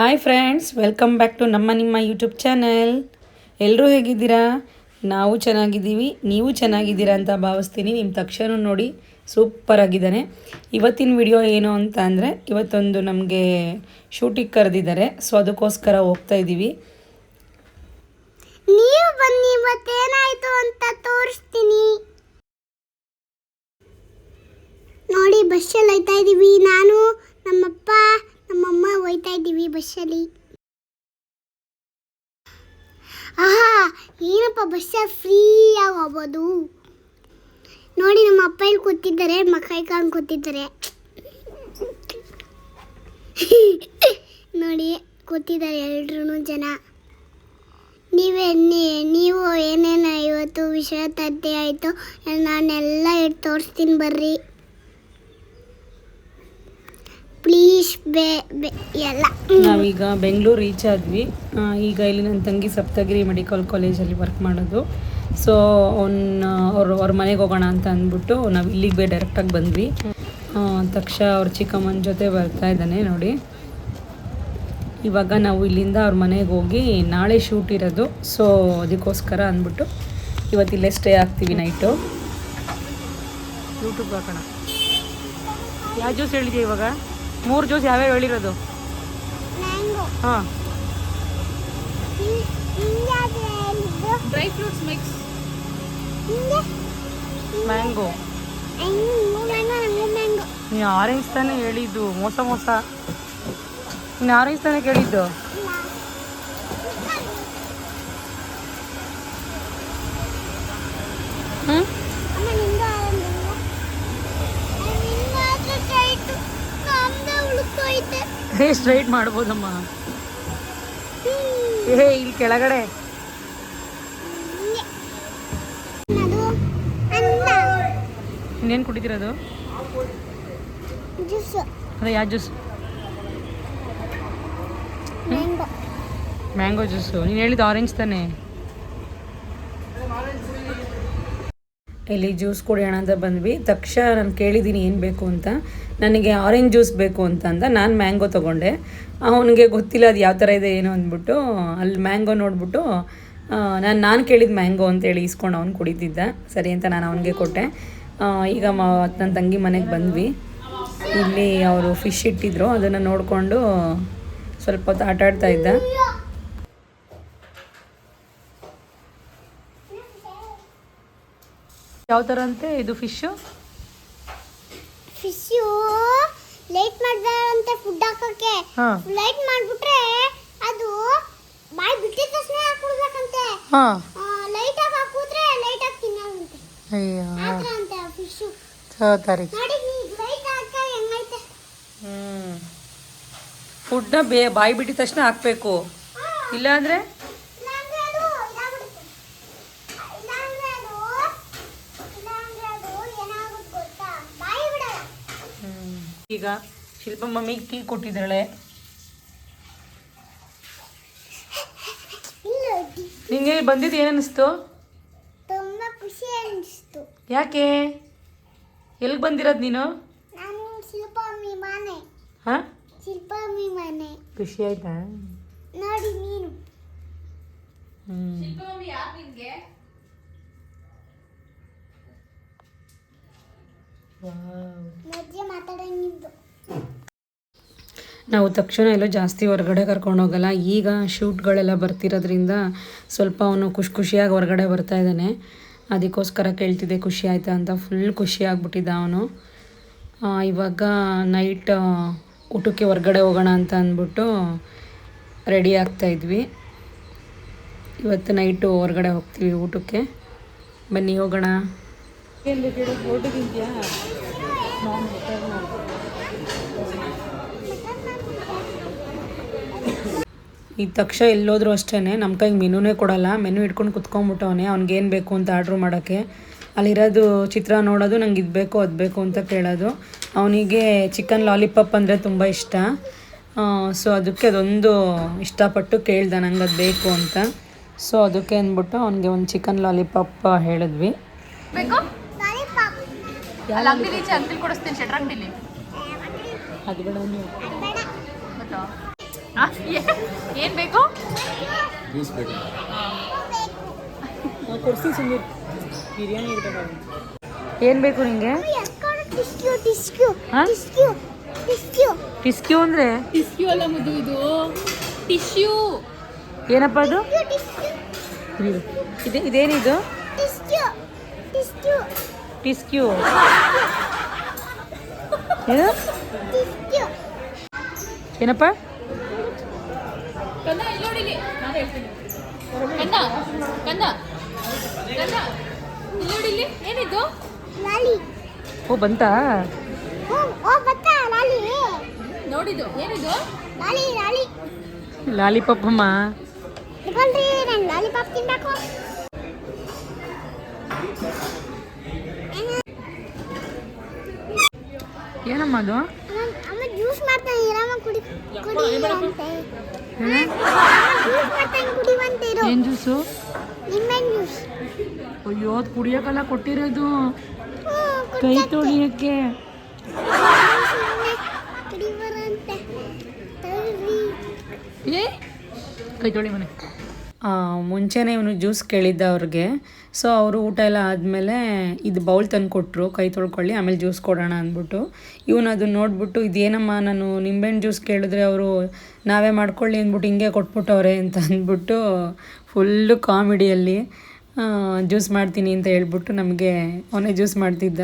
Hi friends welcome back to ನಮ್ಮ ನಿಮ್ಮ YouTube channel ಎಲ್ಲರೂ ಹೇಗಿದ್ದೀರಾ? ನಾವು ಚೆನ್ನಾಗಿದ್ದೀವಿ, ನೀವು ಚೆನ್ನಾಗಿದ್ದೀರಾ ಅಂತ ಭಾವಿಸ್ತೀನಿ. ನಿಮ್ಮ ತಕ್ಷಣ ನೋಡಿ ಸೂಪರ್ ಆಗಿದ್ದಾನೆ. ಇವತ್ತಿನ ವಿಡಿಯೋ ಏನು ಅಂತ ಅಂದರೆ, ಇವತ್ತೊಂದು ನಮಗೆ ಶೂಟಿಗೆ ಕರೆದಿದ್ದಾರೆ. ಸೊ ಅದಕ್ಕೋಸ್ಕರ ಹೋಗ್ತಾ ಇದ್ದೀವಿ. ನೀವು ಬನ್ನಿ ಇವತ್ತೇನಾಯ್ತು ಅಂತ ತೋರಿಸ್ತೀನಿ. ನೋಡಿ ಬಸ್ಸಲ್ಲಿ ಹೋಗ್ತಾ ಇದ್ದೀವಿ. ನಾನು, ನಮ್ಮಪ್ಪ ನಮ್ಮಮ್ಮ ಹೋಯ್ತಾ ಇದ್ದೀವಿ ಬಸ್ಸಲ್ಲಿ. ಆಹಾ, ಏನಪ್ಪ ಬಸ್ಸ ಫ್ರೀಯಾಗಿ ಹೋಗ್ಬೋದು ನೋಡಿ ನಮ್ಮ ಅಪ್ಪ ಇಲ್ಲಿ ಕೂತಿದ್ದಾರೆ ಮಕ್ಕಳ ಕಾಂಗ್ ಕೂತಿದ್ದಾರೆ. ನೋಡಿ, ಕೂತಿದ್ದಾರೆ ಎಲ್ರೂ ಜನ. ನೀವೇ ನೀವು ಏನೇನು ಇವತ್ತು ವಿಷಯ ತದ್ದೆ ಆಯಿತು, ನಾನೆಲ್ಲ ಇಟ್ಟು ತೋರಿಸ್ತೀನಿ ಬರ್ರಿ. ಪ್ಲೀಸ್ ಬೇ ಬೇ ಎಲ್ಲ ನಾವೀಗ ಬೆಂಗಳೂರು ರೀಚ್ ಆದ್ವಿ. ಈಗ ಇಲ್ಲಿ ನನ್ನ ತಂಗಿ ಸಪ್ತಗಿರಿ ಮೆಡಿಕಲ್ ಕಾಲೇಜಲ್ಲಿ ವರ್ಕ್ ಮಾಡೋದು. ಸೊ ಅವ್ನ ಅವ್ರ ಅವ್ರ ಮನೆಗೆ ಹೋಗೋಣ ಅಂತ ಅಂದ್ಬಿಟ್ಟು ನಾವು ಇಲ್ಲಿಗೆ ಬೇ ಡೈರೆಕ್ಟಾಗಿ ಬಂದ್ವಿ. ತಕ್ಷ ಅವ್ರ ಚಿಕ್ಕಮ್ಮನ ಜೊತೆ ಬರ್ತಾ ಇದ್ದಾನೆ ನೋಡಿ. ಇವಾಗ ನಾವು ಇಲ್ಲಿಂದ ಅವ್ರ ಮನೆಗೆ ಹೋಗಿ ನಾಳೆ ಶೂಟ್ ಇರೋದು. ಸೊ ಅದಕ್ಕೋಸ್ಕರ ಅಂದ್ಬಿಟ್ಟು ಇವತ್ತಿಲ್ಲೇ ಸ್ಟೇ ಆಗ್ತೀವಿ ನೈಟು ಯೂಟ್ಯೂಬ್ ಹಾಕೋಣ. ಯಾವ ಜ್ಯೂಸ್ ಹೇಳಿದೆ ಇವಾಗ? ಮೂರು ಜ್ಯೂಸ್ ಯಾವ್ಯಾವ ಹೇಳಿರೋದು? ಮ್ಯಾಂಗೋ ಹಾಂ. Dry fruits mix mango mango mango mango ನೀನು ಆರೆಂಜ್ ತಾನೇ ಹೇಳಿದ್ದು ಮೋಸ ಮೋಸ. ನೀನು ಆರೆಂಜ್ ತಾನೇ ಕೇಳಿದ್ದು? ಹ್ಞೂ ಹೇ ಸ್ಟ್ರೈಟ್ ಮಾಡ್ಬೋದಮ್ಮ. ಹೇ ಇಲ್ಲಿ ಕೆಳಗಡೆ. ಇನ್ನೇನು ಕುಡಿದಿರೋದು ಅದೇ? ಯಾವ ಜ್ಯೂಸ್? ಮ್ಯಾಂಗೋ. Mango juice. ನೀನು ಹೇಳಿದ್ದು ಆರೆಂಜ್ ತಾನೇ. ಇಲ್ಲಿ ಜ್ಯೂಸ್ ಕುಡಿಯೋಣ ಅಂತ ಬಂದ್ವಿ. ತಕ್ಷಣ ನಾನು ಕೇಳಿದ್ದೀನಿ ಏನು ಬೇಕು ಅಂತ. ನನಗೆ ಆರೆಂಜ್ ಜ್ಯೂಸ್ ಬೇಕು ಅಂತ ಅಂದ ನಾನು ಮ್ಯಾಂಗೋ ತೊಗೊಂಡೆ. ಅವನಿಗೆ ಗೊತ್ತಿಲ್ಲ ಅದು ಯಾವ ಥರ ಇದೆ ಏನು ಅಂದ್ಬಿಟ್ಟು ಅಲ್ಲಿ ಮ್ಯಾಂಗೋ ನೋಡಿಬಿಟ್ಟು ನಾನು ನಾನು ಕೇಳಿದ ಮ್ಯಾಂಗೋ ಅಂತೇಳಿ ಇಸ್ಕೊಂಡು ಅವ್ನು ಕುಡಿತಿದ್ದ. ಸರಿ ಅಂತ ನಾನು ಅವನಿಗೆ ಕೊಟ್ಟೆ. ಈಗ ನನ್ನ ತಂಗಿ ಮನೆಗೆ ಬಂದ್ವಿ. ಇಲ್ಲಿ ಅವರು ಫಿಶ್ ಇಟ್ಟಿದ್ರು. ಅದನ್ನು ನೋಡಿಕೊಂಡು ಸ್ವಲ್ಪ ಹೊತ್ತು ಆಟ ಆಡ್ತಾ ಇದ್ದ. ಯಾವ ಥರ ಅಂತೆ? ಇದು ಫಿಶ್ಶು ಫಿಶು ಲೇಟ್ ಅಂತ ಫುಡ್ ಹಾಕಕ್ಕೆ ಹಾಂ. ಲೈಟ್ ಮಾಡ್ಬಿಟ್ರೆ ಅದು ಬಾಯಿ ಬಿಟ್ಟಿದ ತಕ್ಷಣ ಹಾಕ್ಬಿಡ್ಬೇಕಂತೆ. ಹಾಂ. ಲೈಟ್ ಆಗಿ ಹಾಕಿದ್ರೆ ಲೈಟ್ ಆಗಿ ತಿನ್ನಲ್ಲಂತೆ ಅಯ್ಯೋ. ಆ ಥರ ಅಂತೆ ಆ ಫಿಶು ನೋಡಿ ಲೈಟ್ ಹಾಕ ಹೆಂಗೈತೆ? ಹ್ಞೂ ಫುಡ್ನ ಬೇ ಬಾಯಿ ಬಿಟ್ಟಿದ ತಕ್ಷಣ ಹಾಕಬೇಕು. ಇಲ್ಲಾಂದ್ರೆ ಅದು ಇದಾಗ್ಬಿಡುತ್ತೆ ಇಲ್ಲಾಂದ್ರೆ ಅದು ಇಲ್ಲಾಂದ್ರೆ ಅದು ಏನಾಗುತ್ತೆ ಗೊತ್ತಾ ಬಾಯಿ ಬಿಡಲ್ಲ ಈಗ ಶಿಲ್ಪ ಮಮ್ಮಿ ಟೀ ಕೊಟ್ಟಿದ್ದಾಳೆ. ನಿಂಗೆ ಬಂದಿದ್ದು ಏನನ್ನಿಸ್ತು? ಅನ್ನಿಸ್ತು ತುಂಬಾ ಖುಷಿ ಅನಿಸ್ತು. ಯಾಕೆ? ಎಲ್ಲಿ ಬಂದಿರೋದು ನೀನು? ನಾನು ಶಿಲ್ಪಾಮಿ ಮನೆ. ಹಾಂ? ಮಮ್ಮಿ ಮನೆ. ಖುಷಿ ಆಯ್ತಾ? ನೋಡಿ ನೀನು. ಹ್ಞೂ ಯಾಕೆ ಮಾತಾಡಂಗಿದ್ದು ನಾವು ತಕ್ಷಣ ಎಲ್ಲೋ ಜಾಸ್ತಿ ಹೊರಗಡೆ ಕರ್ಕೊಂಡು ಹೋಗಲ್ಲ. ಈಗ ಶೂಟ್ಗಳೆಲ್ಲ ಬರ್ತಿರೋದ್ರಿಂದ ಸ್ವಲ್ಪ ಅವನು ಖುಷಿ ಖುಷಿಯಾಗಿ ಹೊರಗಡೆ ಬರ್ತಾ ಇದ್ದಾನೆ. ಅದಕ್ಕೋಸ್ಕರ ಕೇಳ್ತಿದ್ದೆ, ಖುಷಿ ಆಯಿತಾ? ಅಂತ. ಫುಲ್ ಖುಷಿ ಆಗಿಬಿಟ್ಟಿದ್ದ ಅವನು. ಇವಾಗ ನೈಟ್ ಊಟಕ್ಕೆ ಹೊರಗಡೆ ಹೋಗೋಣ ಅಂತ ಅಂದ್ಬಿಟ್ಟು ರೆಡಿ ಆಗ್ತಾ ಇದ್ವಿ. ಇವತ್ತು ನೈಟು ಹೊರಗಡೆ ಹೋಗ್ತೀವಿ ಊಟಕ್ಕೆ. ಬನ್ನಿ ಹೋಗೋಣ. ಈ ತಕ್ಷ ಎಲ್ಲೋದ್ರು ಅಷ್ಟೇ ನಮ್ಮ ಕೈಗೆ ಮೆನುನೇ ಕೊಡಲ್ಲ ಮೆನು ಇಟ್ಕೊಂಡು ಕುತ್ಕೊಂಡ್ಬಿಟ್ಟವನೆ ಅವ್ನಿಗೇನು ಬೇಕು ಅಂತ ಆರ್ಡ್ರ್ ಮಾಡೋಕ್ಕೆ. ಅಲ್ಲಿರೋದು ಚಿತ್ರ ನೋಡೋದು ನಂಗೆ ಇದು ಬೇಕು ಅದು ಬೇಕು ಅಂತ ಕೇಳೋದು. ಅವನಿಗೆ ಚಿಕನ್ ಲಾಲಿಪಾಪ್ ಅಂದರೆ ತುಂಬ ಇಷ್ಟ. ಸೊ ಅದಕ್ಕೆ ಅದೊಂದು ಇಷ್ಟಪಟ್ಟು ಕೇಳ್ದೆ ನಂಗೆ ಅದು ಬೇಕು ಅಂತ. ಸೊ ಅದಕ್ಕೆ ಅಂದ್ಬಿಟ್ಟು ಅವನಿಗೆ ಒಂದು ಚಿಕನ್ ಲಾಲಿಪಾಪ್ ಹೇಳಿದ್ವಿ. ಲಾಲಿಪಾಪ್ ಅದು ಬೇಡ ಬೇಡ ಏನು ಬೇಕು? ಜ್ಯೂಸ್ ಬೇಕು. ಕೊಡ್ಸಿ ಸುಮ್ಮನೆ ಬಿರಿಯಾನಿ ಏನು ಬೇಕು ನಿಂಗೆ? ಟಿಸ್ಕ್ಯೂ ಅಂದ್ರೆ ಟಿಸ್ಕ್ಯೂ ಅಂದರೆ? ಟಿಶ್ಯೂ ಅಲ್ಲ ಮುದ್ದು ಇದು. ಟಿಶ್ಯೂ. ಏನಪ್ಪ ಅದು. ಇದೇನಿದು? ಟಿಶ್ಯೂ ಟಿಶ್ಯೂ ಟಿಸ್ಕ್ಯೂ ಏನು ಏನಪ್ಪ? ಕಂದ ಇಲ್ಲಿ. ನೋಡಿಲಿ ನಾನು ಹೇಳ್ತೀನಿ. ಕಂದ ಕಂದ ಕಂದ. ಇಲ್ಲಿ. ನೋಡಿಲಿ ಏನಿದು? ಲಾಲಿ. ಓ ಬಂತಾ? ನೋಡಿದ್ದು. ಏನಿದು? ಲಾಲಿ ಲಾಲಿ. ಲಾಲಿಪಾಪ್ ಅಮ್ಮ ಇಟ್ಕೊಳ್ರಿ ನಾನು ಲಾಲಿಪಾಪ್ ತಿನ್ಬೇಕು. ಏನಮ್ಮ ಅದು ಅಮ್ಮ- ಜ್ಯೂಸ್ ಮಾಡ್ತಾನೆ ಇರಮ್ಮ ಕುಡಿ ಕುಡಿಯುವಂತೆ ಏನು? ಜ್ಯೂಸ್ ಜ್ಯೂಸು ಅಯ್ಯೋ ಅದು ಕುಡಿಯೋಕೆಲ್ಲ ಕೊಟ್ಟಿರೋದು. ಕೈ ತೊಳಿಯೋಕ್ಕೆ. ಏ? ಕೈ ತೊಳಿ ಮನೆ. ಮುಂಚೆನೇ ಇವನು ಜ್ಯೂಸ್ ಕೇಳಿದ್ದ ಅವ್ರಿಗೆ. ಸೊ ಅವರು ಊಟ ಎಲ್ಲ ಆದಮೇಲೆ ಇದು ಬೌಲ್ ತಂದು ಕೊಟ್ಟರು ಕೈ ತೊಳ್ಕೊಳ್ಳಿ, ಆಮೇಲೆ ಜ್ಯೂಸ್ ಕೊಡೋಣ ಅಂದ್ಬಿಟ್ಟು. ಇವನು ಅದನ್ನ ನೋಡಿಬಿಟ್ಟು, ಇದೇನಮ್ಮ ನಾನು ನಿಂಬೆಹಣ್ಣು ಜ್ಯೂಸ್ ಕೇಳಿದ್ರೆ ಅವರು ನಾವೇ ಮಾಡ್ಕೊಳ್ಳಿ ಅಂದ್ಬಿಟ್ಟು ಹಿಂಗೆ ಕೊಟ್ಬಿಟ್ಟವ್ರೆ ಅಂತ ಅಂದ್ಬಿಟ್ಟು ಫುಲ್ಲು ಕಾಮಿಡಿಯಲ್ಲಿ ಜ್ಯೂಸ್ ಮಾಡ್ತೀನಿ ಅಂತ ಹೇಳ್ಬಿಟ್ಟು ನಮಗೆ ಅವನೇ ಜ್ಯೂಸ್ ಮಾಡ್ತಿದ್ದ.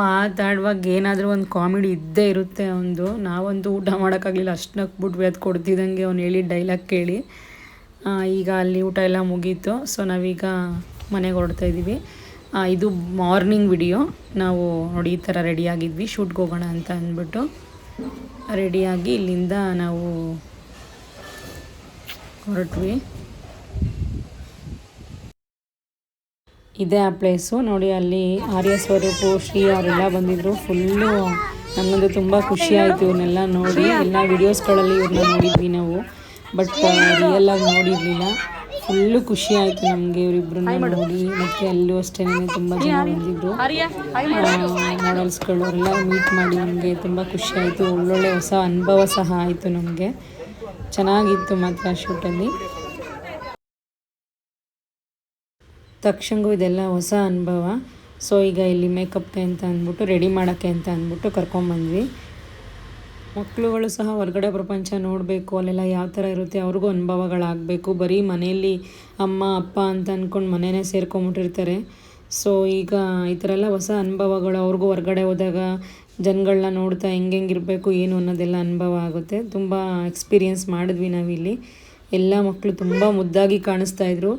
ಮಾತಾಡುವಾಗ ಏನಾದರೂ ಒಂದು ಕಾಮಿಡಿ ಇದ್ದೇ ಇರುತ್ತೆ ಅವನದು ನಾವಂತೂ ಊಟ ಮಾಡೋಕ್ಕಾಗಲಿಲ್ಲ. ಅಷ್ಟು ನಕ್ಬಿಟ್ವಿ ಅದು ಕೊಡ್ತಿದ್ದಂಗೆ ಅವ್ನು ಹೇಳಿ ಡೈಲಾಗ್ ಕೇಳಿ. ಈಗ ಅಲ್ಲಿ ಊಟ ಎಲ್ಲ ಮುಗೀತು. ಸೊ ನಾವೀಗ ಮನೆಗೆ ಹೊರಡ್ತಾ ಇದ್ದೀವಿ. ಇದು ಮಾರ್ನಿಂಗ್ ವಿಡಿಯೋ ನಾವು ನೋಡಿ, ಈ ಥರ ರೆಡಿಯಾಗಿದ್ವಿ ಶೂಟ್ಗೆ ಹೋಗೋಣ ಅಂತ ಅಂದ್ಬಿಟ್ಟು ರೆಡಿಯಾಗಿ ಇಲ್ಲಿಂದ ನಾವು ಹೊರಟ್ವಿ. ಇದೇ ಆ ಪ್ಲೇಸು ನೋಡಿ ಅಲ್ಲಿ ಆರ್ಯ ಸ್ವರೂಪು ಶ್ರೀ ಅವರೆಲ್ಲ ಬಂದಿದ್ರು. ಫುಲ್ಲು ನಮಗಂತೂ ತುಂಬ ಖುಷಿ ಆಯಿತು ಇವ್ರನ್ನೆಲ್ಲ ನೋಡಿ. ಎಲ್ಲ ವೀಡಿಯೋಸ್ಗಳಲ್ಲಿ ಇವ್ರನ್ನ ನೋಡಿದ್ವಿ ನಾವು. ಬಟ್ ರಿಯಲ್ ಆಗಿ ನೋಡಿರಲಿಲ್ಲ. ಫುಲ್ಲು ಖುಷಿ ಆಯಿತು ನಮಗೆ ಇವರಿಬ್ರು ನೋಡಿ. ಮತ್ತು ಅಲ್ಲೂ ಅಷ್ಟೇ ತುಂಬ ಜನ ಬಂದಿದ್ರು. ಮಾಡೆಲ್ಸ್ಗಳು ಎಲ್ಲ ಮೀಟ್ ಮಾಡಿ ನಮಗೆ ತುಂಬ ಖುಷಿ ಆಯಿತು. ಒಳ್ಳೊಳ್ಳೆ ಹೊಸ ಅನುಭವ ಸಹ ಆಯಿತು ನಮಗೆ. ಚೆನ್ನಾಗಿತ್ತು ಮಾತ್ರ ಶೂಟಲ್ಲಿ ತಕ್ಷಣಗೂ ಇದೆಲ್ಲ ಹೊಸ ಅನುಭವ. ಸೊ ಈಗ ಇಲ್ಲಿ ಮೇಕಪ್ಗೆ ಅಂತ ಅಂದ್ಬಿಟ್ಟು ರೆಡಿ ಮಾಡೋಕ್ಕೆ ಅಂತ ಅಂದ್ಬಿಟ್ಟು ಕರ್ಕೊಂಬಂದ್ವಿ. ಮಕ್ಕಳುಗಳು ಸಹ ಹೊರಗಡೆ ಪ್ರಪಂಚ ನೋಡಬೇಕು, ಅಲ್ಲೆಲ್ಲ ಯಾವ ಥರ ಇರುತ್ತೆ, ಅವ್ರಿಗೂ ಅನುಭವಗಳಾಗಬೇಕು. ಬರೀ ಮನೆಯಲ್ಲಿ ಅಮ್ಮ, ಅಪ್ಪ ಅಂತ ಅಂದ್ಕೊಂಡು ಮನೆಯೇ ಸೇರ್ಕೊಂಬಿಟ್ಟಿರ್ತಾರೆ. ಸೊ ಈಗ ಈ ಥರ ಎಲ್ಲ ಹೊಸ ಅನುಭವಗಳು, ಅವ್ರಿಗೂ ಹೊರಗಡೆ ಹೋದಾಗ ಜನಗಳನ್ನ ನೋಡ್ತಾ ಹೆಂಗೆ ಹೆಂಗಿರಬೇಕು ಏನು ಅನ್ನೋದೆಲ್ಲ ಅನುಭವ ಆಗುತ್ತೆ. ತುಂಬ ಎಕ್ಸ್ಪೀರಿಯೆನ್ಸ್ ಮಾಡಿದ್ವಿ ನಾವಿಲ್ಲಿ. ಎಲ್ಲ ಮಕ್ಕಳು ತುಂಬ ಮುದ್ದಾಗಿ ಕಾಣಿಸ್ತಾ ಇದ್ರು.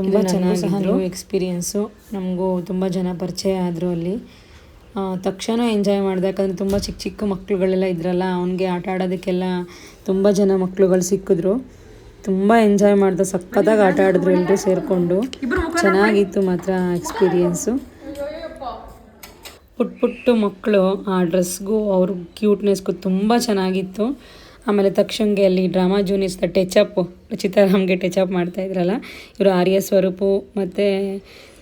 ತುಂಬ ಚೆನ್ನಾಗಿದ್ರು ಎಕ್ಸ್ಪೀರಿಯೆನ್ಸು ನಮಗೂ ತುಂಬ ಜನ ಪರಿಚಯ ಆದರು ಅಲ್ಲಿ. ತಕ್ಷಣ ಎಂಜಾಯ್ ಮಾಡಿದೆ. ಯಾಕಂದರೆ ತುಂಬ ಚಿಕ್ಕ ಚಿಕ್ಕ ಮಕ್ಕಳುಗಳೆಲ್ಲ ಇದ್ರಲ್ಲ ಅವನಿಗೆ ಆಟ ಆಡೋದಕ್ಕೆಲ್ಲ ತುಂಬ ಜನ ಮಕ್ಕಳುಗಳು ಸಿಕ್ಕಿದ್ರು. ತುಂಬ ಎಂಜಾಯ್ ಮಾಡಿದೆ. ಸಖತ್ತಾಗಿ ಆಟ ಆಡಿದ್ರು ಎಲ್ಲರೂ ಸೇರಿಕೊಂಡು. ಚೆನ್ನಾಗಿತ್ತು ಮಾತ್ರ ಎಕ್ಸ್ಪೀರಿಯೆನ್ಸು ಪುಟ್ ಪುಟ್ಟ ಮಕ್ಕಳು ಆ ಡ್ರೆಸ್ಗೂ ಅವ್ರ ಕ್ಯೂಟ್ನೆಸ್ಗೂ ತುಂಬ ಚೆನ್ನಾಗಿತ್ತು. ಆಮೇಲೆ ತಕ್ಷಣಗೆ ಅಲ್ಲಿ ಡ್ರಾಮಾ ಜೂನಿಯರ್ಸ್ದ ಟೆಚಪ್ ಚಿತ್ತಾರಾಮ್ಗೆ ಟೆಚಪ್ ಮಾಡ್ತಾ ಇದ್ರಲ್ಲ. ಇವರು ಆರ್ಯ ಸ್ವರೂಪು, ಮತ್ತು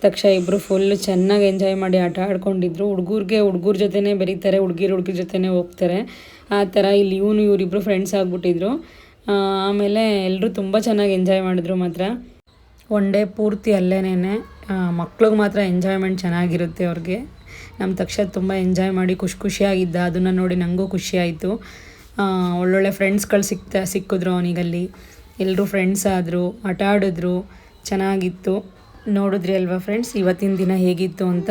ತಕ್ಷ ಇಬ್ಬರು ಫುಲ್ ಚೆನ್ನಾಗಿ ಎಂಜಾಯ್ ಮಾಡಿ ಆಟ ಆಡ್ಕೊಂಡಿದ್ರು. ಹುಡುಗರಿಗೆ ಹುಡುಗರ ಜೊತೆನೇ ಬೆರೀತಾರೆ, ಹುಡುಗಿರು ಹುಡುಗಿರ ಜೊತೆನೇ ಹೋಗ್ತಾರೆ. ಆ ಥರ ಇಲ್ಲಿ ಇವನು ಇವರಿಬ್ಬರು ಫ್ರೆಂಡ್ಸ್ ಆಗಿಬಿಟ್ಟಿದ್ರು. ಆಮೇಲೆ ಎಲ್ಲರೂ ತುಂಬ ಚೆನ್ನಾಗಿ ಎಂಜಾಯ್ ಮಾಡಿದ್ರು ಮಾತ್ರ. ಒನ್ ಡೇ ಪೂರ್ತಿ ಅಲ್ಲೇನೇ ಮಕ್ಳಿಗೆ ಮಾತ್ರ ಎಂಜಾಯ್ಮೆಂಟ್ ಚೆನ್ನಾಗಿರುತ್ತೆ ಅವ್ರಿಗೆ. ನಮ್ಮ ತಕ್ಷ ತುಂಬ ಎಂಜಾಯ್ ಮಾಡಿ ಖುಷಿ ಖುಷಿಯಾಗಿದ್ದ, ಅದನ್ನು ನೋಡಿ ನನಗೂ ಖುಷಿ ಆಯಿತು. ಒಳ್ಳೊಳ್ಳೆ ಫ್ರೆಂಡ್ಸ್ಗಳು ಸಿಕ್ತಾ, ಸಿಕ್ಕಿದ್ರು ಅವನಿಗಲ್ಲಿ. ಎಲ್ಲರೂ ಫ್ರೆಂಡ್ಸ್ ಆದರು ಆಟ ಆಡಿದ್ರು, ಚೆನ್ನಾಗಿತ್ತು. ನೋಡಿದ್ರಿ ಅಲ್ವಾ ಫ್ರೆಂಡ್ಸ್ ಇವತ್ತಿನ ದಿನ ಹೇಗಿತ್ತು ಅಂತ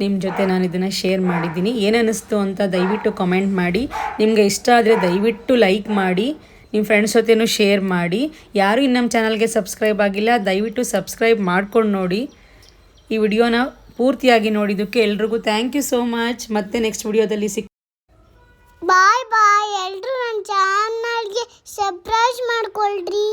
ನಿಮ್ಮ ಜೊತೆ ನಾನು ಇದನ್ನು ಶೇರ್ ಮಾಡಿದ್ದೀನಿ. ಏನನ್ನಿಸ್ತು ಅಂತ ದಯವಿಟ್ಟು ಕಮೆಂಟ್ ಮಾಡಿ. ನಿಮಗೆ ಇಷ್ಟ ಆದರೆ ದಯವಿಟ್ಟು ಲೈಕ್ ಮಾಡಿ. ನಿಮ್ಮ ಫ್ರೆಂಡ್ಸ್ ಜೊತೆನೂ ಶೇರ್ ಮಾಡಿ. ಯಾರು ಇನ್ನು ನಮ್ಮ ಚಾನಲ್ಗೆ ಸಬ್ಸ್ಕ್ರೈಬ್ ಆಗಿಲ್ಲ, ದಯವಿಟ್ಟು ಸಬ್ಸ್ಕ್ರೈಬ್ ಮಾಡ್ಕೊಂಡು ನೋಡಿ. ಈ ವಿಡಿಯೋನ ಪೂರ್ತಿಯಾಗಿ ನೋಡಿದ್ದಕ್ಕೆ ಎಲ್ರಿಗೂ ಥ್ಯಾಂಕ್ ಯು ಸೋ ಮಚ್ ಮತ್ತೆ ನೆಕ್ಸ್ಟ್ ವಿಡಿಯೋದಲ್ಲಿ ಸಿಕ್ ಬಾಯ್ ಬಾಯ್ ಎಲ್ಲರೂ ನನ್ನ ಚಾನಲ್ಗೆ ಸಬ್ಸ್ಕ್ರೈಬ್ ಮಾಡ್ಕೊಳ್ರಿ.